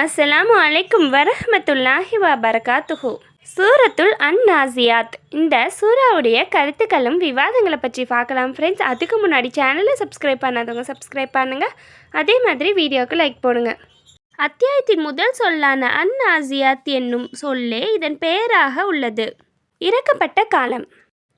அஸ்ஸலாமு அலைக்கும் வரஹமத்துல்லாஹி வ பரகாத்துஹு சூரத்துல் அந்நாசியாத் இந்த சூறாவுடைய கருத்துக்களும் விவாதங்களை பற்றி பார்க்கலாம் ஃப்ரெண்ட்ஸ் அதுக்கு முன்னாடி சேனலை சப்ஸ்கிரைப் பண்ணாதவங்க சப்ஸ்கிரைப் பண்ணுங்கள் அதே மாதிரி வீடியோவுக்கு லைக் போடுங்க. அத்தியாயத்தின் முதல் சொல்லான அந்நாசியாத் என்னும் சொல்லே இதன் பெயராக உள்ளது. இறக்கப்பட்ட காலம்.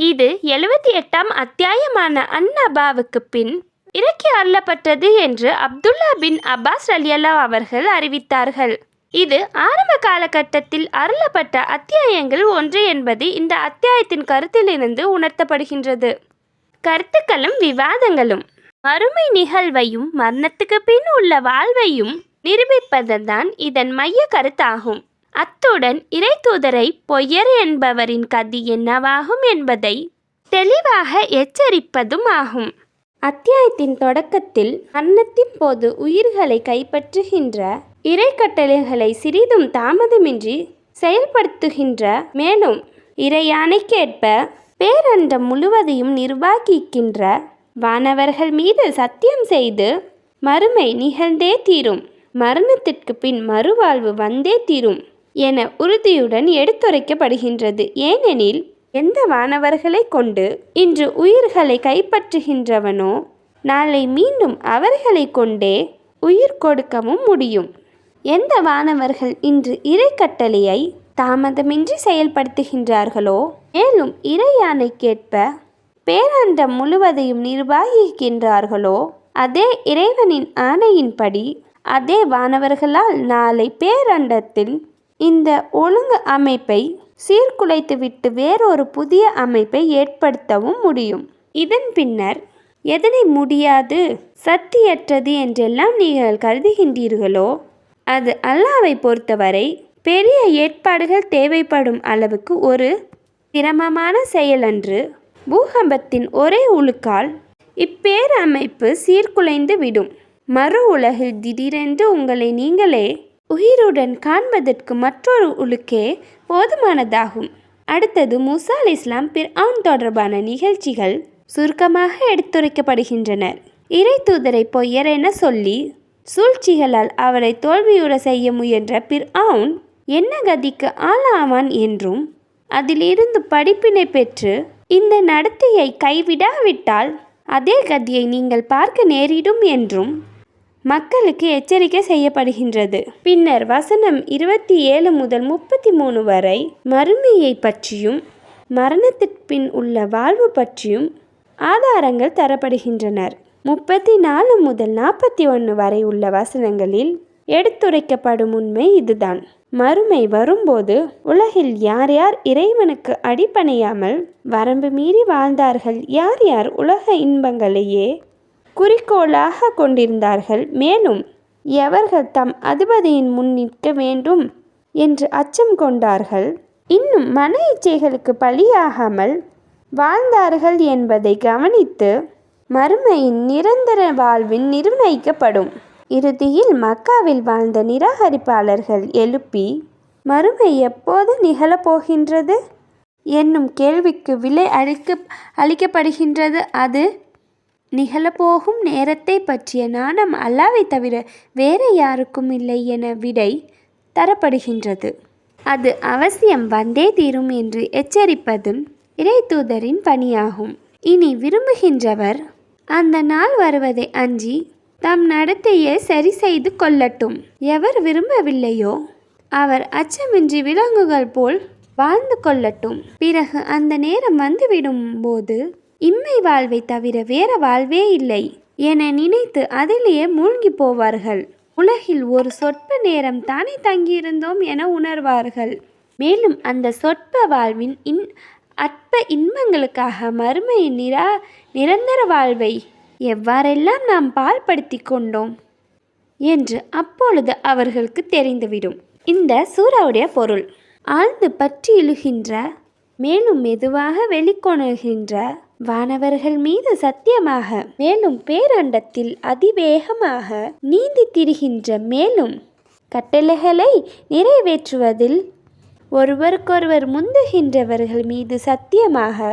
இது எழுபத்தி எட்டாம் அத்தியாயமான அன்னபாவுக்கு பின் இறக்கி அருளப்பட்டது என்று அப்துல்லா பின் அப்பாஸ் அலியல்லா அவர்கள் அறிவித்தார்கள். இது ஆரம்ப காலகட்டத்தில் அருளப்பட்ட அத்தியாயங்கள் ஒன்று என்பது இந்த அத்தியாயத்தின் கருத்திலிருந்து உணர்த்தப்படுகின்றது. கருத்துக்களும் விவாதங்களும் மறுமை நிகழ்வையும் மரணத்துக்கு பின் உள்ள வாழ்வையும் நிரூபிப்பதுதான் இதன் மைய கருத்தாகும். அத்துடன் இறை தூதரை பொய்யர் என்பவரின் கதி என்னவாகும் என்பதை தெளிவாக எச்சரிப்பதும் ஆகும். அத்தியாயத்தின் தொடக்கத்தில் அன்னத்தின் போது உயிர்களை கைப்பற்றுகின்ற இறைக்கட்டளைகளை சிறிதும் தாமதமின்றி செயல்படுத்துகின்ற மேலும் இறையானைக்கேற்ப பேரண்டம் முழுவதையும் நிர்வாகிக்கின்ற வானவர்கள் மீது சத்தியம் செய்து மறுமை நிகழ்ந்தே தீரும். மரணத்திற்கு பின் மறுவாழ்வு வந்தே தீரும் என உறுதியுடன் எடுத்துரைக்கப்படுகின்றது. ஏனெனில் எந்த வானவர்களை கொண்டு இன்று உயிர்களை கைப்பற்றுகின்றவனோ நாளை மீண்டும் அவர்களை கொண்டே உயிர் கொடுக்கவும் முடியும். எந்த வானவர்கள் இன்று இறை கட்டளையை தாமதமின்றி செயல்படுத்துகின்றார்களோ மேலும் இறையானைக்கேற்ப பேரண்டம் முழுவதையும் நிர்வாகிக்கின்றார்களோ அதே இறைவனின் ஆணையின்படி அதே வானவர்களால் நாளை பேரண்டத்தில் இந்த ஒழுங்கு அமைப்பை சீர்குலைத்துவிட்டு வேறொரு புதிய அமைப்பை ஏற்படுத்தவும் முடியும். இதன் பின்னர் எதனை முடியாது? சக்தியற்றது என்றெல்லாம் நீங்கள் கருதுகின்றீர்களோ? அது அல்லாவை பொறுத்தவரை பெரிய ஏற்பாடுகள் தேவைப்படும் அளவுக்கு ஒரு சிரமமான செயலன்று. பூகம்பத்தின் ஒரே உழுக்கால் இப்பேரமைப்பு சீர்குலைந்து விடும். மறு உலகில் திடீரென்று உங்களை நீங்களே உயிருடன் காண்பதற்கு மற்றொரு உழுக்கே போதுமானதாகும். அடுத்தது முசா அலி இஸ்லாம் பிர்ஆன் தொடர்பான நிகழ்ச்சிகள் சுருக்கமாக எடுத்துரைக்கப்படுகின்றனர் இறை தூதரை பொய்யர் என சொல்லி சூழ்ச்சிகளால் அவரை தோல்வியுற செய்ய முயன்ற பிர்ஆன் என்ன கதிக்கு ஆளாவான் என்றும் அதிலிருந்து படிப்பினை பெற்று இந்த நடத்தையை கைவிடாவிட்டால் அதே கதியை நீங்கள் பார்க்க நேரிடும் என்றும் மக்களுக்கு எச்சரிக்கை செய்யப்படுகின்றது. பின்னர் வசனம் இருபத்தி ஏழு முதல் முப்பத்தி மூணு வரை மறுமையை பற்றியும் மரணத்திற்கு பின் உள்ள வாழ்வு பற்றியும் ஆதாரங்கள் தரப்படுகின்றனர். முப்பத்தி நாலு முதல் நாற்பத்தி ஒன்று வரை உள்ள வசனங்களில் எடுத்துரைக்கப்படும் உண்மை இதுதான். மறுமை வரும்போது உலகில் யார் யார் இறைவனுக்கு அடிப்பணையாமல் வரம்பு மீறி வாழ்ந்தார்கள் யார் யார் உலக இன்பங்களையே குறிக்கோளாக கொண்டிருந்தார்கள். மேலும் எவர்கள் தம் அதிபதியின் முன் நிற்க வேண்டும்? என்று அச்சம் கொண்டார்கள். இன்னும் மன இச்சைகளுக்கு பலியாகாமல் வாழ்ந்தார்கள் என்பதை கவனித்து மறுமையின் நிரந்தர வாழ்வின் நிர்ணயிக்கப்படும். இறுதியில் மக்காவில் வாழ்ந்த நிராகரிப்பாளர்கள் எழுப்பி மறுமை எப்போது நிகழப்போகின்றது என்னும் கேள்விக்கு விலை அளிக்க அளிக்கப்படுகின்றது. அது நிகழப்போகும் நேரத்தை பற்றிய நாணம் அல்லாவை தவிர வேறு யாருக்கும் இல்லை என விடை தரப்படுகின்றது. அது அவசியம் வந்தே தீரும் என்று எச்சரிப்பதும் இறை தூதரின் பணியாகும். இனி விரும்புகின்றவர் அந்த நாள் வருவதை அஞ்சி தம் நடத்தையை சரி செய்து கொள்ளட்டும். எவர் விரும்பவில்லையோ அவர் அச்சமின்றி விலங்குகள் போல் வாழ்ந்து கொள்ளட்டும். பிறகு அந்த நேரம் வந்துவிடும் போது இம்மை வாழ்வை தவிர வேற வாழ்வே இல்லை என நினைத்து அதிலேயே மூழ்கி போவார்கள். உலகில் ஒரு சொற்ப நேரம் தானே தங்கியிருந்தோம் என உணர்வார்கள். மேலும் அந்த சொற்ப வாழ்வின் இன் அற்ப இன்பங்களுக்காக மறுமையின் நிரா நிரந்தர வாழ்வை எவ்வாறெல்லாம் நாம் பால்படுத்தி கொண்டோம்? என்று அப்பொழுது அவர்களுக்கு தெரிந்துவிடும். இந்த சூறாவுடைய பொருள். ஆழ்ந்து பற்றி இழுகின்ற மேலும் மெதுவாக வெளிக்கொணர்கின்ற வானவர்கள் மீது சத்தியமாக மேலும் பேரண்டத்தில் அதிவேகமாக நீந்தி திரிகின்ற மேலும் கட்டளைகளை நிறைவேற்றுவதில் ஒருவருக்கொருவர் முந்துகின்றவர்கள் மீது சத்தியமாக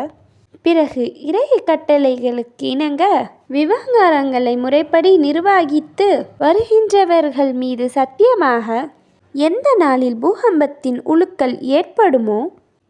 பிறகு இறை கட்டளைகளுக்கு இணங்க விவகாரங்களை முறைப்படி நிர்வகித்து வருகின்றவர்கள் மீது சத்தியமாக எந்த நாளில் பூகம்பத்தின் உழுக்கல் ஏற்படுமோ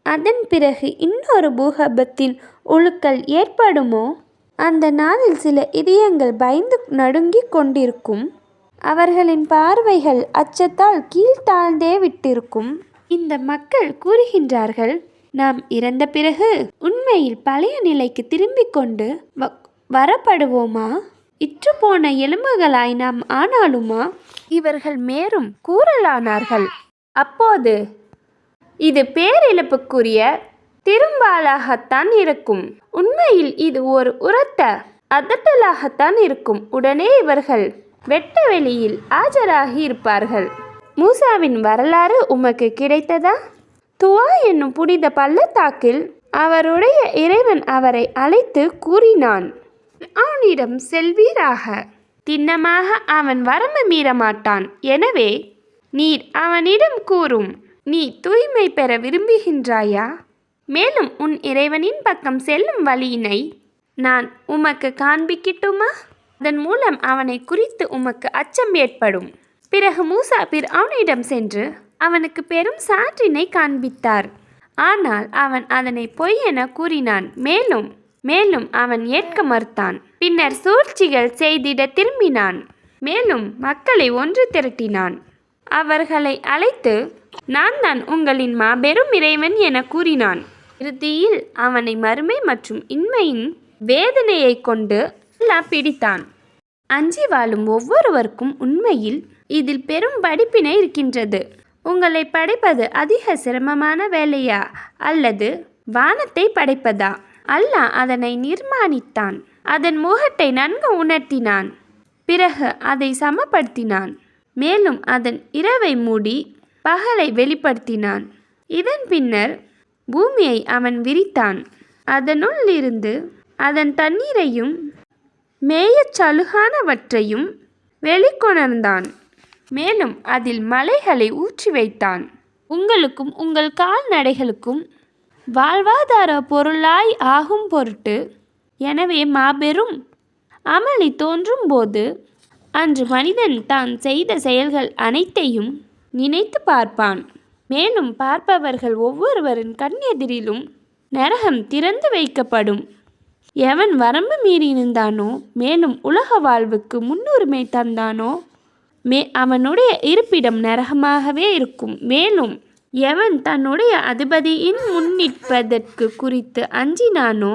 அதன் பிறகு இன்னொரு பூகம்பத்தின் உழுக்கல் ஏற்படுமோ? அந்த நாளில் சில இதயங்கள் பயந்து நடுங்கிக் கொண்டிருக்கும். அவர்களின் பார்வைகள் அச்சத்தால் கீழ்த்தாழ்ந்தே விட்டிருக்கும். இந்த மக்கள் கூறுகின்றார்கள் நாம் இறந்த பிறகு உண்மையில் பழைய நிலைக்கு திரும்பிக் கொண்டு வ- வரப்படுவோமா? இற்றுப்போன எலும்புகளாய் நாம் ஆனாலுமா? இவர்கள் மேலும் கூறலானார்கள் அப்போது இது பேரிழப்புக்குரிய திரும்பாலாகத்தான் இருக்கும். உண்மையில் இது ஒரு உரத்த அதட்டலாகத்தான் இருக்கும். உடனே இவர்கள் வெட்ட வெளியில் ஆஜராகி இருப்பார்கள். மூசாவின் வரலாறு உமக்கு கிடைத்ததா? துவா என்னும் புனித பள்ளத்தாக்கில் அவருடைய இறைவன் அவரை அழைத்து கூறினான் அவனிடம் செல்வீராக. திண்ணமாக அவன் வரம்பு மீறமாட்டான். எனவே நீர் அவனிடம் கூறும். நீ தூய்மை பெற விரும்புகின்றாயா? மேலும் உன் இறைவனின் பக்கம் செல்லும் வழியினை நான் உமக்கு காண்பிக்கட்டுமா? அதன் மூலம் அவனை குறித்து உமக்கு அச்சம் ஏற்படும். பிறகு மூசா பிர் அவனிடம் சென்று அவனுக்கு பெரும் சாற்றினை காண்பித்தார். ஆனால் அவன் அதனை பொய் என கூறினான். மேலும் மேலும் அவன் ஏற்க மறுத்தான். பின்னர் சூழ்ச்சிகள் செய்திட திரும்பினான். மேலும் மக்களை ஒன்று திரட்டினான். அவர்களை அழைத்து நான் தான் உங்களின் மாபெரும் இறைவன் என கூறினான். இறுதியில் அவனை மறுமை மற்றும் இன்மையின் வேதனையை கொண்டு அல்லா பிடித்தான். அஞ்சி வாழும் ஒவ்வொருவருக்கும் உண்மையில் இதில் பெரும் படிப்பினை இருக்கின்றது. உங்களை படைப்பது அதிக சிரமமான வேலையா? அல்லது வானத்தை படைப்பதா? அல்லாஹ் அதனை நிர்மாணித்தான். அதன் முகட்டை நன்கு உணர்த்தினான். பிறகு அதை சமப்படுத்தினான். மேலும் அதன் இரவை மூடி பகலை வெளிப்படுத்தினான். இதன் பின்னர் பூமியை அவன் விரித்தான். அதனுள் இருந்து அதன் தண்ணீரையும் மேயச் சலுகானவற்றையும் வெளிக்கொணர்ந்தான். மேலும் அதில் மலைகளை ஊற்றி வைத்தான். உங்களுக்கும் உங்கள் கால்நடைகளுக்கும் வாழ்வாதார பொருளாய் ஆகும் பொருட்டு எனவே மாபெரும் அமளி தோன்றும் போது அன்று மனிதன் தான் செய்த செயல்கள் அனைத்தையும் நினைத்து பார்ப்பான். மேலும் பார்ப்பவர்கள் ஒவ்வொருவரின் கண்ணெதிரிலும் நரகம் திறந்து வைக்கப்படும். எவன் வரம்பு மீறியிருந்தானோ மேலும் உலக வாழ்வுக்கு முன்னுரிமை தந்தானோ மே அவனுடைய இருப்பிடம் நரகமாகவே இருக்கும். மேலும் எவன் தன்னுடைய அதிபதியின் முன்னிற்பதற்கு குறித்து அஞ்சினானோ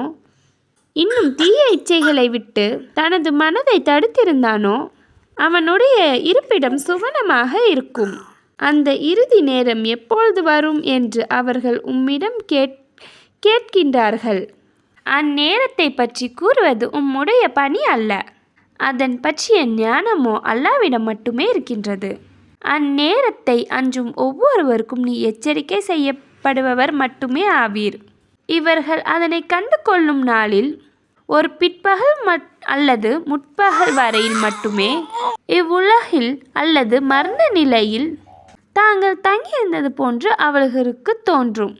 இன்னும் தீய இச்சைகளை விட்டு தனது மனதை தடுத்திருந்தானோ அவனுடைய இருப்பிடம் சுவனமாக இருக்கும். அந்த இறுதி நேரம் எப்பொழுது வரும் என்று அவர்கள் உம்மிடம் கேட் கேட்கின்றார்கள். அந்நேரத்தை பற்றி கூறுவது உம்முடைய பணி அல்ல. அதன் பற்றிய ஞானமோ அல்லாவிடம் மட்டுமே இருக்கின்றது. அந்நேரத்தை அஞ்சும் ஒவ்வொருவருக்கும் நீ எச்சரிக்கை செய்யப்படுபவர் மட்டுமே ஆவீர். இவர்கள் அதனை கண்டு கொள்ளும் நாளில் ஒரு பிற்பகல் மட் அல்லது முற்பகல் வரையில் மட்டுமே இவ்வுலகில் அல்லது மரண நிலையில் தாங்கள் தங்கியிருந்தது போன்று அவர்களுக்கு தோன்றும்.